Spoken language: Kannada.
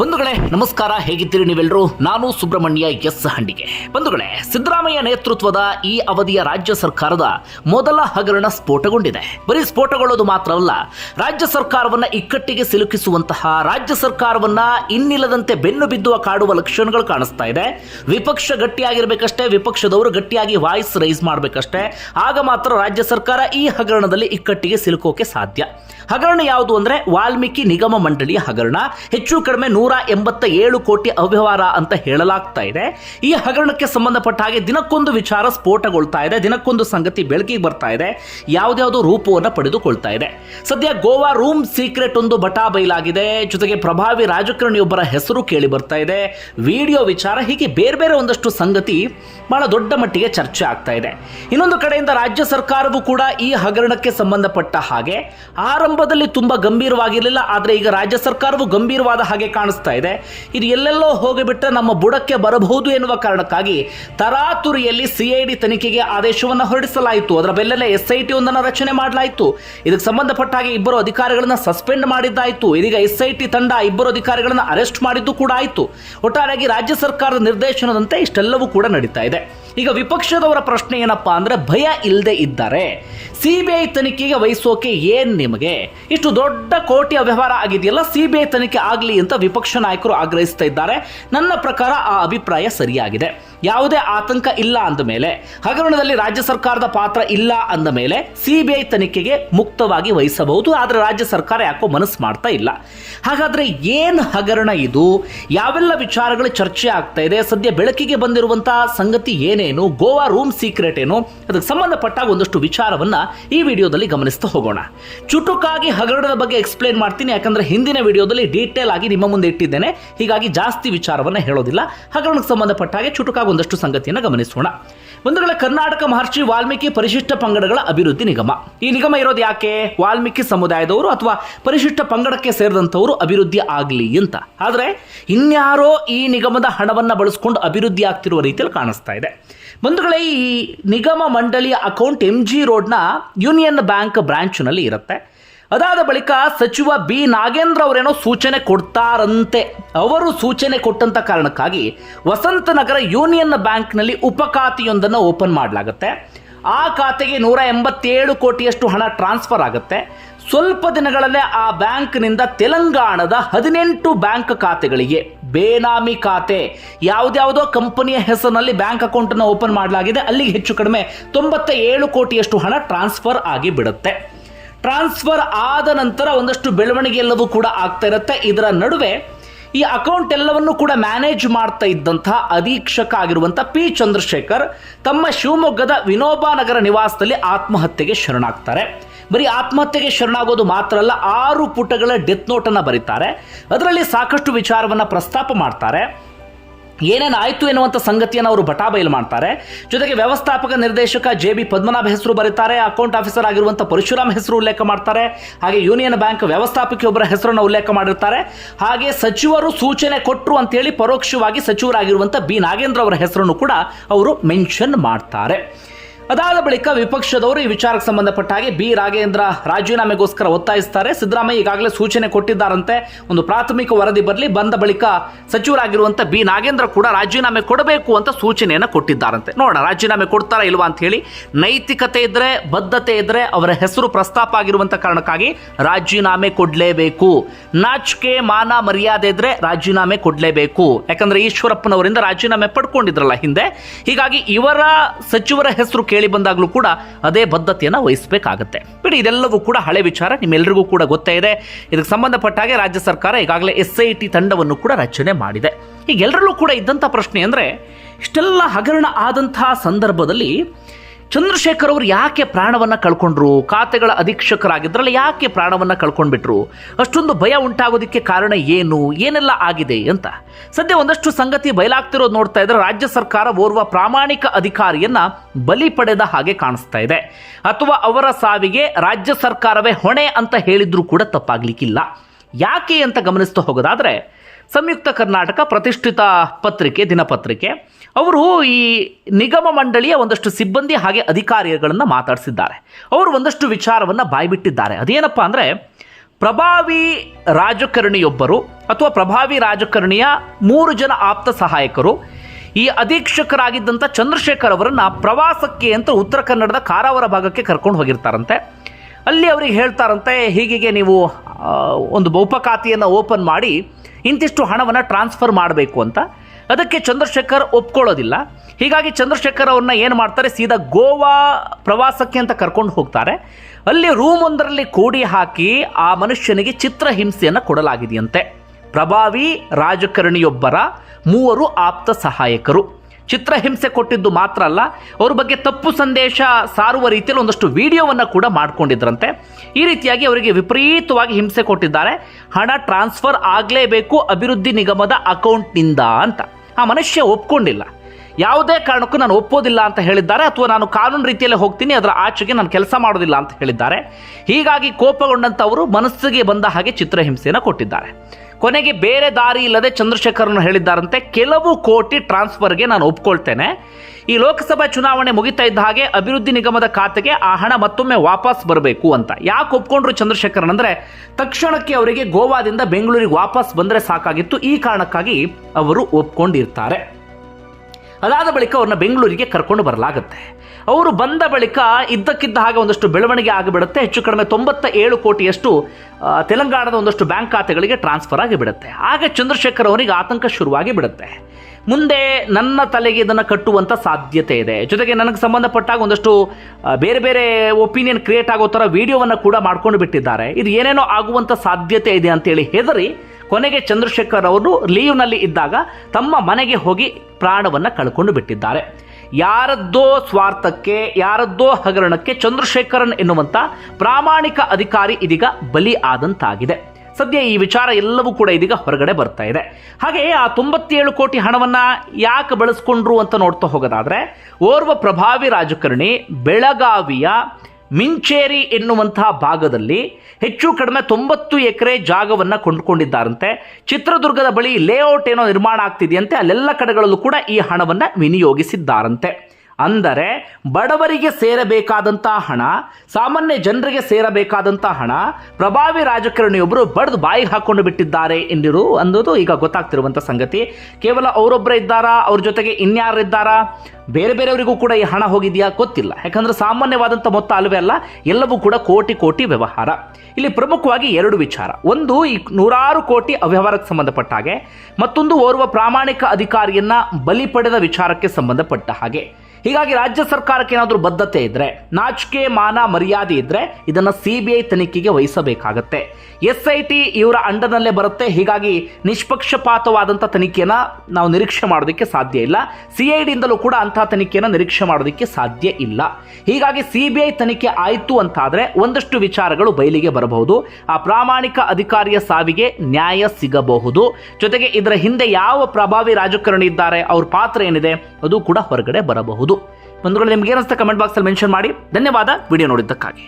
ಬಂಧುಗಳೇ, ನಮಸ್ಕಾರ. ಹೇಗಿದ್ದೀರಿ ನೀವೆಲ್ಲರೂ ನಾನು ಸುಬ್ರಹ್ಮಣ್ಯ ಎಸ್ ಹಂಡಿಗೆ. ಬಂಧುಗಳೇ, ಸಿದ್ದರಾಮಯ್ಯ ನೇತೃತ್ವದ ಈ ಅವಧಿಯ ರಾಜ್ಯ ಸರ್ಕಾರದ ಮೊದಲ ಹಗರಣ ಸ್ಫೋಟಗೊಂಡಿದೆ. ಬರೀ ಸ್ಫೋಟಗೊಳ್ಳೋದು ಮಾತ್ರವಲ್ಲ ರಾಜ್ಯ ಸರ್ಕಾರವನ್ನ ಇಕ್ಕಟ್ಟಿಗೆ ಸಿಲುಕಿಸುವಂತಹ, ರಾಜ್ಯ ಸರ್ಕಾರವನ್ನ ಇನ್ನಿಲ್ಲದಂತೆ ಬೆನ್ನು ಬಿದ್ದುವ ಕಾಡುವ ಲಕ್ಷಣಗಳು ಕಾಣಿಸ್ತಾ ಇದೆ. ವಿಪಕ್ಷ ಗಟ್ಟಿಯಾಗಿರ್ಬೇಕಷ್ಟೇ, ವಿಪಕ್ಷದವರು ಗಟ್ಟಿಯಾಗಿ ವಾಯ್ಸ್ ರೈಸ್ ಮಾಡಬೇಕಷ್ಟೇ. ಆಗ ಮಾತ್ರ ರಾಜ್ಯ ಸರ್ಕಾರ ಈ ಹಗರಣದಲ್ಲಿ ಇಕ್ಕಟ್ಟಿಗೆ ಸಿಲುಕೋಕೆ ಸಾಧ್ಯ. ಹಗರಣ ಯಾವುದು ಅಂದ್ರೆ ವಾಲ್ಮೀಕಿ ನಿಗಮ ಮಂಡಳಿಯ ಹಗರಣ. ಹೆಚ್ಚು ಕಡಿಮೆ ನೂರ ಎಂಬತ್ತ ಏಳು ಕೋಟಿ ಅವ್ಯವಹಾರ ಅಂತ ಹೇಳಲಾಗ್ತಾ ಇದೆ. ಈ ಹಗರಣಕ್ಕೆ ಸಂಬಂಧಪಟ್ಟ ಹಾಗೆ ದಿನಕ್ಕೊಂದು ವಿಚಾರ ಸ್ಫೋಟಗೊಳ್ತಾ ಇದೆ. ದಿನಕ್ಕೊಂದು ಸಂಗತಿ ಬೆಳಕಿಗೆ ಬರ್ತಾ ಇದೆ. ಯಾವ್ದ್ಯಾವುದೋ ರೂಪವನ್ನು ಪಡೆದುಕೊಳ್ತಾ ಇದೆ. ಸದ್ಯ ಗೋವಾ ರೂಮ್ ಸೀಕ್ರೆಟ್ ಒಂದು ಬಟಾ ಬಯಲಾಗಿದೆ. ಜೊತೆಗೆ ಪ್ರಭಾವಿ ರಾಜಕಾರಣಿಯೊಬ್ಬರ ಹೆಸರು ಕೇಳಿ ಬರ್ತಾ ಇದೆ. ವಿಡಿಯೋ ವಿಚಾರ ಹೀಗೆ ಬೇರೆ ಬೇರೆ ಒಂದಷ್ಟು ಸಂಗತಿ ಬಹಳ ದೊಡ್ಡ ಮಟ್ಟಿಗೆ ಚರ್ಚೆ ಆಗ್ತಾ ಇದೆ. ಇನ್ನೊಂದು ಕಡೆಯಿಂದ ರಾಜ್ಯ ಸರ್ಕಾರವು ಕೂಡ ಈ ಹಗರಣಕ್ಕೆ ಸಂಬಂಧಪಟ್ಟ ಹಾಗೆ ಆರಂಭದಲ್ಲಿ ತುಂಬಾ ಗಂಭೀರವಾಗಿರಲಿಲ್ಲ. ಆದರೆ ಈಗ ರಾಜ್ಯ ಸರ್ಕಾರವು ಗಂಭೀರವಾದ ಹಾಗೆ ಕಾಣಿಸ್ತಾ ಇದೆ. ಇದು ಎಲ್ಲೆಲ್ಲೋ ಹೋಗಿಬಿಟ್ಟರೆ ನಮ್ಮ ಬುಡಕ್ಕೆ ಬರಬಹುದು ಎನ್ನುವ ಕಾರಣಕ್ಕಾಗಿ ತರಾತುರಿಯಲ್ಲಿ ಸಿಐಡಿ ತನಿಖೆಗೆ ಆದೇಶವನ್ನು ಹೊರಡಿಸಲಾಯಿತು. ಅದರ ಬೆನ್ನಲ್ಲೇ ಎಸ್ ಐ ಟಿ ಒಂದನ್ನು ರಚನೆ ಮಾಡಲಾಯಿತು. ಇದಕ್ಕೆ ಸಂಬಂಧಪಟ್ಟ ಹಾಗೆ ಇಬ್ಬರು ಅಧಿಕಾರಿಗಳನ್ನ ಸಸ್ಪೆಂಡ್ ಮಾಡಿದ್ದಾಯಿತು. ಇದೀಗ ಎಸ್ ಐ ಟಿ ತಂಡ ಇಬ್ಬರು ಅಧಿಕಾರಿಗಳನ್ನ ಅರೆಸ್ಟ್ ಮಾಡಿದ್ದು ಕೂಡ ಆಯಿತು. ಒಟ್ಟಾರೆಯಾಗಿ ರಾಜ್ಯ ಸರ್ಕಾರದ ನಿರ್ದೇಶನದಂತೆ ಇಷ್ಟೆಲ್ಲವೂ ಕೂಡ ನಡೀತಾ ಇದೆ. ಈಗ ವಿಪಕ್ಷದವರ ಪ್ರಶ್ನೆ ಏನಪ್ಪಾ ಅಂದ್ರೆ ಭಯ ಇಲ್ಲದೆ ಇದ್ದಾರೆ ಸಿಬಿಐ ತನಿಖೆಗೆ ವಹಿಸೋಕೆ ಏನು ನಿಮಗೆ? ಇಷ್ಟು ದೊಡ್ಡ ಕೋಟಿ ಅವ್ಯವಹಾರ ಆಗಿದೆಯಲ್ಲ ಸಿಬಿಐ ತನಿಖೆ ಆಗಲಿ ಅಂತ ವಿಪಕ್ಷ ನಾಯಕರು ಆಗ್ರಹಿಸ್ತಾ ಇದ್ದಾರೆ. ನನ್ನ ಪ್ರಕಾರ ಆ ಅಭಿಪ್ರಾಯ ಸರಿಯಾಗಿದೆ. ಯಾವುದೇ ಆತಂಕ ಇಲ್ಲ ಅಂದ ಮೇಲೆ ಹಗರಣದಲ್ಲಿ ರಾಜ್ಯ ಸರ್ಕಾರದ ಪಾತ್ರ ಇಲ್ಲ ಅಂದ ಮೇಲೆ ಸಿಬಿಐ ತನಿಖೆಗೆ ಮುಕ್ತವಾಗಿ ವಹಿಸಬಹುದು, ಆದರೆ ರಾಜ್ಯ ಸರ್ಕಾರ ಯಾಕೋ ಮನಸ್ಸು ಮಾಡ್ತಾ ಇಲ್ಲ. ಹಾಗಾದ್ರೆ ಏನು ಹಗರಣ ಇದು? ಯಾವೆಲ್ಲ ವಿಚಾರಗಳು ಚರ್ಚೆ ಆಗ್ತಾ ಇದೆ? ಸದ್ಯ ಬೆಳಕಿಗೆ ಬಂದಿರುವಂತಹ ಸಂಗತಿ ಏನೇನು? ಗೋವಾ ರೂಮ್ ಸೀಕ್ರೆಟ್ ಏನು? ಅದಕ್ಕೆ ಸಂಬಂಧಪಟ್ಟ ಒಂದಷ್ಟು ವಿಚಾರವನ್ನ ಈ ವಿಡಿಯೋದಲ್ಲಿ ಗಮನಿಸ್ತಾ ಹೋಗೋಣ. ಚುಟುಕಾಗಿ ಹಗರಣದ ಬಗ್ಗೆ ಎಕ್ಸ್ಪ್ಲೇನ್ ಮಾಡ್ತೀನಿ, ಯಾಕಂದ್ರೆ ಹಿಂದಿನ ವಿಡಿಯೋದಲ್ಲಿ ಡೀಟೇಲ್ ಆಗಿ ನಿಮ್ಮ ಮುಂದೆ ಇಟ್ಟಿದ್ದೇನೆ. ಹೀಗಾಗಿ ಜಾಸ್ತಿ ವಿಚಾರವನ್ನ ಹೇಳೋದಿಲ್ಲ. ಹಗರಣಕ್ಕೆ ಸಂಬಂಧಪಟ್ಟ ಹಾಗೆ ಚುಟುಕಾಗಿ ಒಂದಷ್ಟು ಸಂಗತಿಯನ್ನು ಗಮನಿಸೋಣ. ಬಂಧುಗಳ, ಕರ್ನಾಟಕ ಮಹರ್ಷಿ ವಾಲ್ಮೀಕಿ ಪರಿಶಿಷ್ಟ ಪಂಗಡಗಳ ಅಭಿವೃದ್ಧಿ ನಿಗಮ. ಈ ನಿಗಮ ಇರೋದು ಯಾಕೆ? ವಾಲ್ಮೀಕಿ ಸಮುದಾಯದವರು ಅಥವಾ ಪರಿಶಿಷ್ಟ ಪಂಗಡಕ್ಕೆ ಸೇರಿದಂಥವರು ಅಭಿವೃದ್ಧಿ ಆಗಲಿ ಅಂತ. ಆದರೆ, ಇನ್ಯಾರೋ ಈ ನಿಗಮದ ಹಣವನ್ನು ಬಳಸ್ಕೊಂಡು ಅಭಿವೃದ್ಧಿ ಆಗ್ತಿರುವ ರೀತಿಯಲ್ಲಿ ಕಾಣಿಸ್ತಾ ಇದೆ. ಬಂಧುಗಳೇ, ಈ ನಿಗಮ ಮಂಡಳಿಯ ಅಕೌಂಟ್ ಎಂ ಜಿ ರೋಡ್ನ ಯೂನಿಯನ್ ಬ್ಯಾಂಕ್ ಬ್ರಾಂಚ್ನಲ್ಲಿ ಇರುತ್ತೆ. ಅದಾದ ಬಳಿಕ ಸಚಿವ ಬಿ ನಾಗೇಂದ್ರ ಅವರೇನೋ ಸೂಚನೆ ಕೊಡ್ತಾರಂತೆ. ಅವರು ಸೂಚನೆ ಕೊಟ್ಟಂತ ಕಾರಣಕ್ಕಾಗಿ ವಸಂತನಗರ ಯೂನಿಯನ್ ಬ್ಯಾಂಕ್ನಲ್ಲಿ ಉಪ ಖಾತೆಯೊಂದನ್ನು ಓಪನ್ ಮಾಡಲಾಗುತ್ತೆ. ಆ ಖಾತೆಗೆ ನೂರ ಎಂಬತ್ತೇಳು ಕೋಟಿಯಷ್ಟು ಹಣ ಟ್ರಾನ್ಸ್ಫರ್ ಆಗುತ್ತೆ. ಸ್ವಲ್ಪ ದಿನಗಳಲ್ಲೇ ಆ ಬ್ಯಾಂಕ್ನಿಂದ ತೆಲಂಗಾಣದ ಹದಿನೆಂಟು ಬ್ಯಾಂಕ್ ಖಾತೆಗಳಿಗೆ ಬೇನಾಮಿ ಖಾತೆ, ಯಾವುದ್ಯಾವುದೋ ಕಂಪನಿಯ ಹೆಸರಿನಲ್ಲಿ ಬ್ಯಾಂಕ್ ಅಕೌಂಟನ್ನು ಓಪನ್ ಮಾಡಲಾಗಿದೆ. ಅಲ್ಲಿಗೆ ಹೆಚ್ಚು ಕಡಿಮೆ ತೊಂಬತ್ತ ಏಳು ಕೋಟಿಯಷ್ಟು ಹಣ ಟ್ರಾನ್ಸ್ಫರ್ ಆಗಿ ಬಿಡುತ್ತೆ. ಟ್ರಾನ್ಸ್ಫರ್ ಆದ ನಂತರ ಒಂದಷ್ಟು ಬೆಳವಣಿಗೆ ಎಲ್ಲವೂ ಕೂಡ ಆಗ್ತಾ ಇರುತ್ತೆ. ಇದರ ನಡುವೆ ಈ ಅಕೌಂಟ್ ಎಲ್ಲವನ್ನು ಕೂಡ ಮ್ಯಾನೇಜ್ ಮಾಡ್ತಾ ಇದ್ದಂತಹ ಅಧೀಕ್ಷಕ ಆಗಿರುವಂಥ ಪಿ ಚಂದ್ರಶೇಖರ್ ತಮ್ಮ ಶಿವಮೊಗ್ಗದ ವಿನೋಬಾ ನಗರ ನಿವಾಸದಲ್ಲಿ ಆತ್ಮಹತ್ಯೆಗೆ ಶರಣಾಗ್ತಾರೆ. ಬರೀ ಆತ್ಮಹತ್ಯೆಗೆ ಶರಣಾಗೋದು ಮಾತ್ರ ಅಲ್ಲ, ಆರು ಪುಟಗಳ ಡೆತ್ ನೋಟನ್ನು ಬರೀತಾರೆ. ಅದರಲ್ಲಿ ಸಾಕಷ್ಟು ವಿಚಾರವನ್ನು ಪ್ರಸ್ತಾಪ ಮಾಡ್ತಾರೆ. ಏನೇನಾಯಿತು ಎನ್ನುವಂಥ ಸಂಗತಿಯನ್ನು ಅವರು ಬಟಾಬೈಲ್ ಮಾಡ್ತಾರೆ. ಜೊತೆಗೆ ವ್ಯವಸ್ಥಾಪಕ ನಿರ್ದೇಶಕ ಜೆ ಬಿ ಪದ್ಮನಾಭ ಹೆಸರು ಬರೀತಾರೆ ಅಕೌಂಟ್ ಆಫೀಸರ್ ಆಗಿರುವಂಥ ಪರಶುರಾಮ್ ಹೆಸರು ಉಲ್ಲೇಖ ಮಾಡ್ತಾರೆ, ಹಾಗೆ ಯೂನಿಯನ್ ಬ್ಯಾಂಕ್ ವ್ಯವಸ್ಥಾಪಕಿಯೊಬ್ಬರ ಹೆಸರನ್ನು ಉಲ್ಲೇಖ ಮಾಡಿರ್ತಾರೆ. ಹಾಗೆ ಸಚಿವರು ಸೂಚನೆ ಕೊಟ್ಟರು ಅಂತೇಳಿ ಪರೋಕ್ಷವಾಗಿ ಸಚಿವರಾಗಿರುವಂಥ ಬಿ ನಾಗೇಂದ್ರ ಅವರ ಹೆಸರನ್ನು ಕೂಡ ಅವರು ಮೆನ್ಷನ್ ಮಾಡ್ತಾರೆ. ಅದಾದ ಬಳಿಕ ವಿಪಕ್ಷದವರು ಈ ವಿಚಾರಕ್ಕೆ ಸಂಬಂಧಪಟ್ಟ ಹಾಗೆ ಬಿ. ರಾಘೇಂದ್ರ ರಾಜೀನಾಮೆಗೋಸ್ಕರ ಒತ್ತಾಯಿಸ್ತಾರೆ. ಸಿದ್ದರಾಮಯ್ಯ ಈಗಾಗಲೇ ಸೂಚನೆ ಕೊಟ್ಟಿದ್ದಾರಂತೆ. ಒಂದು ಪ್ರಾಥಮಿಕ ವರದಿ ಬರಲಿ, ಬಂದ ಬಳಿಕ ಸಚಿವರಾಗಿರುವಂಥ ಬಿ. ನಾಗೇಂದ್ರ ಕೂಡ ರಾಜೀನಾಮೆ ಕೊಡಬೇಕು ಅಂತ ಸೂಚನೆಯನ್ನು ಕೊಟ್ಟಿದ್ದಾರಂತೆ. ನೋಡೋಣ, ರಾಜೀನಾಮೆ ಕೊಡ್ತಾರಾ ಇಲ್ವಾ ಅಂತ ಹೇಳಿ. ನೈತಿಕತೆ ಇದ್ರೆ, ಬದ್ಧತೆ ಇದ್ರೆ ಅವರ ಹೆಸರು ಪ್ರಸ್ತಾಪ ಆಗಿರುವಂಥ ಕಾರಣಕ್ಕಾಗಿ ರಾಜೀನಾಮೆ ಕೊಡಲೇಬೇಕು. ನಾಚಿಕೆ, ಮಾನ, ಮರ್ಯಾದೆ ಇದ್ರೆ ರಾಜೀನಾಮೆ ಕೊಡಲೇಬೇಕು. ಯಾಕಂದ್ರೆ ಈಶ್ವರಪ್ಪನವರಿಂದ ರಾಜೀನಾಮೆ ಪಡ್ಕೊಂಡಿದ್ರಲ್ಲ ಹಿಂದೆ. ಹೀಗಾಗಿ ಇವರ ಸಚಿವರ ಹೆಸರು ಕೇಳಿ ಬಂದಾಗಲೂ ಕೂಡ ಅದೇ ಬದ್ಧತೆಯನ್ನು ವಹಿಸಬೇಕಾಗುತ್ತೆ. ಬಿಡಿ, ಇದೆಲ್ಲವೂ ಕೂಡ ಹಳೆ ವಿಚಾರ ನಿಮ್ಮೆಲ್ಲರಿಗೂ ಕೂಡ ಗೊತ್ತೇ ಇದೆ. ಇದಕ್ಕೆ ಸಂಬಂಧಪಟ್ಟ ಹಾಗೆ ರಾಜ್ಯ ಸರ್ಕಾರ ಈಗಾಗಲೇ ಎಸ್ ಐ ಟಿ ತಂಡವನ್ನು ಕೂಡ ರಚನೆ ಮಾಡಿದೆ. ಈಗ ಎಲ್ಲರಲ್ಲೂ ಕೂಡ ಇದ್ದಂಥ ಪ್ರಶ್ನೆ ಅಂದರೆ, ಇಷ್ಟೆಲ್ಲ ಹಗರಣ ಆದಂತಹ ಸಂದರ್ಭದಲ್ಲಿ ಚಂದ್ರಶೇಖರ್ ಅವರು ಯಾಕೆ ಪ್ರಾಣವನ್ನ ಕಳ್ಕೊಂಡ್ರು? ಖಾತೆಗಳ ಅಧೀಕ್ಷಕರಾಗಿದ್ರಲ್ಲ ಯಾಕೆ ಪ್ರಾಣವನ್ನ ಕಳ್ಕೊಂಡ್ಬಿಟ್ರು? ಅಷ್ಟೊಂದು ಭಯ ಉಂಟಾಗೋದಕ್ಕೆ ಕಾರಣ ಏನು? ಏನೆಲ್ಲ ಆಗಿದೆ ಅಂತ. ಸದ್ಯ ಒಂದಷ್ಟು ಸಂಗತಿ ಬಯಲಾಗ್ತಿರೋದು ನೋಡ್ತಾ ಇದ್ರೆ ರಾಜ್ಯ ಸರ್ಕಾರ ಓರ್ವ ಪ್ರಾಮಾಣಿಕ ಅಧಿಕಾರಿಯನ್ನ ಬಲಿ ಪಡೆದ ಹಾಗೆ ಕಾಣಿಸ್ತಾ ಇದೆ. ಅಥವಾ ಅವರ ಸಾವಿಗೆ ರಾಜ್ಯ ಸರ್ಕಾರವೇ ಹೊಣೆ ಅಂತ ಹೇಳಿದ್ರೂ ಕೂಡ ತಪ್ಪಾಗ್ಲಿಕ್ಕಿಲ್ಲ. ಯಾಕೆ ಅಂತ ಗಮನಿಸ್ತಾ ಹೋಗೋದಾದ್ರೆ ಸಂಯುಕ್ತ ಕರ್ನಾಟಕ ಪ್ರತಿಷ್ಠಿತ ಪತ್ರಿಕೆ, ದಿನಪತ್ರಿಕೆ. ಅವರು ಈ ನಿಗಮ ಮಂಡಳಿಯ ಒಂದಷ್ಟು ಸಿಬ್ಬಂದಿ ಹಾಗೆ ಅಧಿಕಾರಿಗಳನ್ನು ಮಾತಾಡಿಸಿದ್ದಾರೆ. ಅವರು ಒಂದಷ್ಟು ವಿಚಾರವನ್ನು ಬಾಯ್ಬಿಟ್ಟಿದ್ದಾರೆ. ಅದೇನಪ್ಪ ಅಂದರೆ, ಪ್ರಭಾವಿ ರಾಜಕಾರಣಿಯೊಬ್ಬರು ಅಥವಾ ಪ್ರಭಾವಿ ರಾಜಕಾರಣಿಯ ಮೂರು ಜನ ಆಪ್ತ ಸಹಾಯಕರು, ಈ ಅಧೀಕ್ಷಕರಾಗಿದ್ದಂಥ ಚಂದ್ರಶೇಖರ್ ಅವರನ್ನು ಪ್ರವಾಸಕ್ಕೆ ಅಂತ ಉತ್ತರ ಕನ್ನಡದ ಕಾರಾವರ ಭಾಗಕ್ಕೆ ಕರ್ಕೊಂಡು ಹೋಗಿರ್ತಾರಂತೆ. ಅಲ್ಲಿ ಅವರಿಗೆ ಹೇಳ್ತಾರಂತೆ ಹೀಗೆ ನೀವು ಒಂದು ಉಪಖಾತೆಯನ್ನು ಓಪನ್ ಮಾಡಿ ಇಂತಿಷ್ಟು ಹಣವನ್ನು ಟ್ರಾನ್ಸ್ಫರ್ ಮಾಡಬೇಕು ಅಂತ. ಅದಕ್ಕೆ ಚಂದ್ರಶೇಖರ್ ಒಪ್ಕೊಳ್ಳೋದಿಲ್ಲ. ಹೀಗಾಗಿ ಚಂದ್ರಶೇಖರ್ ಅವ್ರನ್ನ ಏನು ಮಾಡ್ತಾರೆ? ಸೀದಾ ಗೋವಾ ಪ್ರವಾಸಕ್ಕೆ ಅಂತ ಕರ್ಕೊಂಡು ಹೋಗ್ತಾರೆ. ಅಲ್ಲಿ ರೂಮ್ ಒಂದರಲ್ಲಿ ಕೂಡಿ ಹಾಕಿ ಆ ಮನುಷ್ಯನಿಗೆ ಚಿತ್ರಹಿಂಸೆಯನ್ನು ಕೊಡಲಾಗಿದೆಯಂತೆ. ಪ್ರಭಾವಿ ರಾಜಕಾರಣಿಯೊಬ್ಬರ ಮೂವರು ಆಪ್ತ ಸಹಾಯಕರು. ಚಿತ್ರಹಿಂಸೆ ಕೊಟ್ಟಿದ್ದು ಮಾತ್ರ ಅಲ್ಲ, ಅವ್ರ ಬಗ್ಗೆ ತಪ್ಪು ಸಂದೇಶ ಸಾರುವ ರೀತಿಯಲ್ಲಿ ಒಂದಷ್ಟು ವಿಡಿಯೋವನ್ನು ಕೂಡ ಮಾಡ್ಕೊಂಡಿದ್ರಂತೆ. ಈ ರೀತಿಯಾಗಿ ಅವರಿಗೆ ವಿಪರೀತವಾಗಿ ಹಿಂಸೆ ಕೊಟ್ಟಿದ್ದಾರೆ. ಹಣ ಟ್ರಾನ್ಸ್ಫರ್ ಆಗಲೇಬೇಕು ಅಭಿವೃದ್ಧಿ ನಿಗಮದ ಅಕೌಂಟ್ನಿಂದ ಅಂತ. ಆ ಮನುಷ್ಯ ಒಪ್ಕೊಂಡಿಲ್ಲ. ಯಾವುದೇ ಕಾರಣಕ್ಕೂ ನಾನು ಒಪ್ಪೋದಿಲ್ಲ ಅಂತ ಹೇಳಿದ್ದಾರೆ, ಅಥವಾ ನಾನು ಕಾನೂನು ರೀತಿಯಲ್ಲಿ ಹೋಗ್ತೀನಿ, ಅದರ ಆಚೆಗೆ ನಾನು ಕೆಲಸ ಮಾಡೋದಿಲ್ಲ ಅಂತ ಹೇಳಿದ್ದಾರೆ. ಹೀಗಾಗಿ ಕೋಪಗೊಂಡಂಥವರು ಮನಸ್ಸಿಗೆ ಬಂದ ಹಾಗೆ ಚಿತ್ರಹಿಂಸೆಯನ್ನು ಕೊಟ್ಟಿದ್ದಾರೆ. ಕೊನೆಗೆ ಬೇರೆ ದಾರಿ ಇಲ್ಲದೆ ಚಂದ್ರಶೇಖರನ್ನು ಹೇಳಿದ್ದಾರಂತೆ. ಕೆಲವು ಕೋಟಿ ಟ್ರಾನ್ಸ್ಫರ್ಗೆ ನಾನು ಒಪ್ಕೊಳ್ತೇನೆ. ಈ ಲೋಕಸಭಾ ಚುನಾವಣೆ ಮುಗಿತಾ ಇದ್ದ ಹಾಗೆ ಅಭಿವೃದ್ಧಿ ನಿಗಮದ ಖಾತೆಗೆ ಆ ಹಣ ಮತ್ತೊಮ್ಮೆ ವಾಪಸ್ ಬರಬೇಕು ಅಂತ. ಯಾಕೆ ಒಪ್ಕೊಂಡ್ರು ಚಂದ್ರಶೇಖರನ್ ಅಂದರೆ ತಕ್ಷಣಕ್ಕೆ ಅವರಿಗೆ ಗೋವಾದಿಂದ ಬೆಂಗಳೂರಿಗೆ ವಾಪಸ್ ಬಂದರೆ ಸಾಕಾಗಿತ್ತು. ಈ ಕಾರಣಕ್ಕಾಗಿ ಅವರು ಒಪ್ಕೊಂಡಿರ್ತಾರೆ. ಅದಾದ ಬಳಿಕ ಅವ್ರನ್ನ ಬೆಂಗಳೂರಿಗೆ ಕರ್ಕೊಂಡು ಬರಲಾಗುತ್ತೆ. ಅವರು ಬಂದ ಬಳಿಕ ಇದ್ದಕ್ಕಿದ್ದ ಹಾಗೆ ಒಂದಷ್ಟು ಬೆಳವಣಿಗೆ ಆಗಿಬಿಡುತ್ತೆ. ಹೆಚ್ಚು ಕಡಿಮೆ ತೊಂಬತ್ತ ಏಳು ಕೋಟಿಯಷ್ಟು ತೆಲಂಗಾಣದ ಒಂದಷ್ಟು ಬ್ಯಾಂಕ್ ಖಾತೆಗಳಿಗೆ ಟ್ರಾನ್ಸ್ಫರ್ ಆಗಿಬಿಡುತ್ತೆ. ಆಗ ಚಂದ್ರಶೇಖರ್ ಅವರಿಗೆ ಆತಂಕ ಶುರುವಾಗಿ ಬಿಡುತ್ತೆ. ಮುಂದೆ ನನ್ನ ತಲೆಗೆ ಇದನ್ನು ಕಟ್ಟುವಂಥ ಸಾಧ್ಯತೆ ಇದೆ. ಜೊತೆಗೆ ನನಗೆ ಸಂಬಂಧಪಟ್ಟಾಗ ಒಂದಷ್ಟು ಬೇರೆ ಬೇರೆ ಒಪಿನಿಯನ್ ಕ್ರಿಯೇಟ್ ಆಗೋ ಥರ ವಿಡಿಯೋವನ್ನು ಕೂಡ ಮಾಡ್ಕೊಂಡು ಬಿಟ್ಟಿದ್ದಾರೆ. ಇದು ಏನೇನೋ ಆಗುವಂಥ ಸಾಧ್ಯತೆ ಇದೆ ಅಂತೇಳಿ ಹೆದರಿ ಕೊನೆಗೆ ಚಂದ್ರಶೇಖರ್ ಅವರು ಲೀವ್ನಲ್ಲಿ ಇದ್ದಾಗ ತಮ್ಮ ಮನೆಗೆ ಹೋಗಿ ಪ್ರಾಣವನ್ನು ಕಳ್ಕೊಂಡು ಬಿಟ್ಟಿದ್ದಾರೆ. ಯಾರದ್ದೋ ಸ್ವಾರ್ಥಕ್ಕೆ, ಯಾರದ್ದೋ ಹಗರಣಕ್ಕೆ ಚಂದ್ರಶೇಖರನ್ ಎನ್ನುವಂಥ ಪ್ರಾಮಾಣಿಕ ಅಧಿಕಾರಿ ಇದೀಗ ಬಲಿ ಆದಂತಾಗಿದೆ. ಸದ್ಯ ಈ ವಿಚಾರ ಎಲ್ಲವೂ ಕೂಡ ಇದೀಗ ಹೊರಗಡೆ ಬರ್ತಾ ಇದೆ. ಹಾಗೆ ಆ ತೊಂಬತ್ತೇಳು ಕೋಟಿ ಹಣವನ್ನ ಯಾಕೆ ಬಳಸ್ಕೊಂಡ್ರು ಅಂತ ನೋಡ್ತಾ ಹೋಗೋದಾದ್ರೆ, ಓರ್ವ ಪ್ರಭಾವಿ ರಾಜಕಾರಣಿ, ಬೆಳಗಾವಿಯ ಮಿಂಚೇರಿ ಎನ್ನುವಂತಹ ಭಾಗದಲ್ಲಿ ಹೆಚ್ಚು ಕಡಿಮೆ ತೊಂಬತ್ತು ಎಕರೆ ಜಾಗವನ್ನು ಕೊಂಡುಕೊಂಡಿದ್ದಾರಂತೆ. ಚಿತ್ರದುರ್ಗದ ಬಳಿ ಲೇಔಟ್ ಏನೋ ನಿರ್ಮಾಣ ಆಗ್ತಿದೆಯಂತೆ, ಅಲ್ಲೆಲ್ಲ ಕಡೆಗಳಲ್ಲೂ ಕೂಡ ಈ ಹಣವನ್ನು ವಿನಿಯೋಗಿಸಿದ್ದಾರಂತೆ. ಅಂದರೆ ಬಡವರಿಗೆ ಸೇರಬೇಕಾದಂಥ ಹಣ, ಸಾಮಾನ್ಯ ಜನರಿಗೆ ಸೇರಬೇಕಾದಂಥ ಹಣ, ಪ್ರಭಾವಿ ರಾಜಕಾರಣಿಯೊಬ್ಬರು ಬಡ್ದು ಬಾಯಿ ಹಾಕೊಂಡು ಬಿಟ್ಟಿದ್ದಾರೆ ಎಂದಿರು ಅನ್ನೋದು ಈಗ ಗೊತ್ತಾಗ್ತಿರುವಂಥ ಸಂಗತಿ. ಕೇವಲ ಅವರೊಬ್ಬರೇ ಇದ್ದಾರಾ? ಅವ್ರ ಜೊತೆಗೆ ಇನ್ಯಾರು ಇದ್ದಾರಾ? ಬೇರೆ ಬೇರೆಯವರಿಗೂ ಕೂಡ ಈ ಹಣ ಹೋಗಿದೆಯಾ? ಗೊತ್ತಿಲ್ಲ. ಯಾಕಂದ್ರೆ ಸಾಮಾನ್ಯವಾದಂಥ ಮೊತ್ತ ಅಲ್ಲವೇ ಅಲ್ಲ, ಎಲ್ಲವೂ ಕೂಡ ಕೋಟಿ ಕೋಟಿ ವ್ಯವಹಾರ. ಇಲ್ಲಿ ಪ್ರಮುಖವಾಗಿ ಎರಡು ವಿಚಾರ. ಒಂದು, ಈ ನೂರಾರು ಕೋಟಿ ಅವ್ಯವಹಾರಕ್ಕೆ ಸಂಬಂಧಪಟ್ಟ ಹಾಗೆ. ಮತ್ತೊಂದು, ಓರ್ವ ಪ್ರಾಮಾಣಿಕ ಅಧಿಕಾರಿಯನ್ನ ಬಲಿ ಪಡೆದ ವಿಚಾರಕ್ಕೆ ಸಂಬಂಧಪಟ್ಟ ಹಾಗೆ. ಹೀಗಾಗಿ ರಾಜ್ಯ ಸರ್ಕಾರಕ್ಕೆ ಏನಾದರೂ ಬದ್ಧತೆ ಇದ್ರೆ, ನಾಚಿಕೆ, ಮಾನ, ಮರ್ಯಾದೆ ಇದ್ರೆ ಇದನ್ನ ಸಿ ಬಿ ಐ ತನಿಖೆಗೆ ವಹಿಸಬೇಕಾಗತ್ತೆ. ಎಸ್ ಐ ಟಿ ಇವರ ಅಂಡರ್ನಲ್ಲೇ ಬರುತ್ತೆ, ಹೀಗಾಗಿ ನಿಷ್ಪಕ್ಷಪಾತವಾದಂಥ ತನಿಖೆಯನ್ನು ನಾವು ನಿರೀಕ್ಷೆ ಮಾಡೋದಕ್ಕೆ ಸಾಧ್ಯ ಇಲ್ಲ. ಸಿ ಐ ಡಿಯಿಂದಲೂ ಕೂಡ ಅಂತಹ ತನಿಖೆಯನ್ನು ನಿರೀಕ್ಷೆ ಮಾಡೋದಕ್ಕೆ ಸಾಧ್ಯ ಇಲ್ಲ. ಹೀಗಾಗಿ ಸಿ ಬಿ ಐ ತನಿಖೆ ಆಯಿತು ಅಂತಾದರೆ ಒಂದಷ್ಟು ವಿಚಾರಗಳು ಬಯಲಿಗೆ ಬರಬಹುದು. ಆ ಪ್ರಾಮಾಣಿಕ ಅಧಿಕಾರಿಯ ಸಾವಿಗೆ ನ್ಯಾಯ ಸಿಗಬಹುದು. ಜೊತೆಗೆ ಇದರ ಹಿಂದೆ ಯಾವ ಪ್ರಭಾವಿ ರಾಜಕಾರಣಿ ಇದ್ದಾರೆ, ಅವ್ರ ಪಾತ್ರ ಏನಿದೆ, ಅದು ಕೂಡ ಹೊರಗಡೆ ಬರಬಹುದು. ಬಂಧುಗಳು ನಿಮ್ಗೆ ಏನಿಸ್ತಾ ಕಮೆಂಟ್ ಬಾಕ್ಸಲ್ಲಿ ಮೆನ್ಷನ್ ಮಾಡಿ. ಧನ್ಯವಾದ ವಿಡಿಯೋ ನೋಡಿದ್ದಕ್ಕಾಗಿ.